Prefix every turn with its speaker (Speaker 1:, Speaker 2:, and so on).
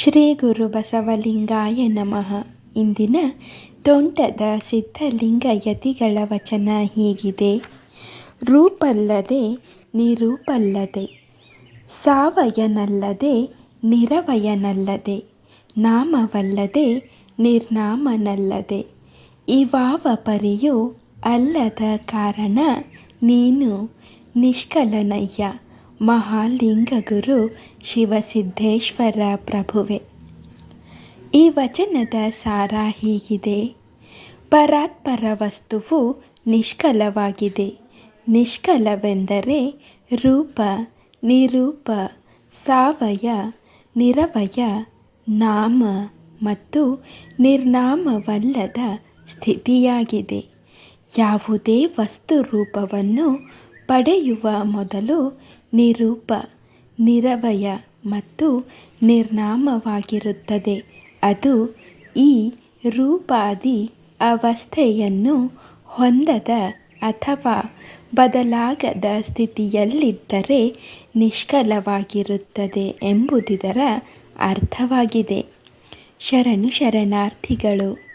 Speaker 1: ಶ್ರೀ ಗುರು ಬಸವಲಿಂಗಾಯ ನಮಃ. ಇಂದಿನ ತೋಂಟದ ಸಿದ್ಧಲಿಂಗ ಯತಿಗಳ ವಚನ ಹೀಗಿದೆ. ರೂಪಲ್ಲದೆ ನಿರೂಪಲ್ಲದೆ, ಸಾವಯನಲ್ಲದೆ ನಿರವಯನಲ್ಲದೆ, ನಾಮವಲ್ಲದೆ ನಿರ್ನಾಮನಲ್ಲದೆ ಇವಾವ ಪರಿಯು ಅಲ್ಲದ ಕಾರಣ ನೀನು ನಿಷ್ಕಲನಯ್ಯ. ಮಹಾಲಿಂಗಗುರು ಶಿವಸಿದ್ದೇಶ್ವರ ಪ್ರಭುವೆ. ಈ ವಚನದ ಸಾರ ಹೀಗಿದೆ. ಪರಾತ್ಪರ ವಸ್ತುವು ನಿಷ್ಕಲವಾಗಿದೆ. ನಿಷ್ಕಲವೆಂದರೆ ರೂಪ, ನಿರೂಪ, ಸಾವಯ, ನಿರವಯ, ನಾಮ ಮತ್ತು ನಿರ್ನಾಮವಲ್ಲದ ಸ್ಥಿತಿಯಾಗಿದೆ. ಯಾವುದೇ ವಸ್ತು ರೂಪವನ್ನು ಪಡೆಯುವ ಮೊದಲು ನಿರೂಪ, ನಿರವಯ ಮತ್ತು ನಿರ್ನಾಮವಾಗಿರುತ್ತದೆ. ಅದು ಈ ರೂಪಾದಿ ಅವಸ್ಥೆಯನ್ನು ಹೊಂದದ ಅಥವಾ ಬದಲಾಗದ ಸ್ಥಿತಿಯಲ್ಲಿದ್ದರೆ ನಿಷ್ಕಲವಾಗಿರುತ್ತದೆ ಎಂಬುದಿದರ ಅರ್ಥವಾಗಿದೆ. ಶರಣು ಶರಣಾರ್ಥಿಗಳು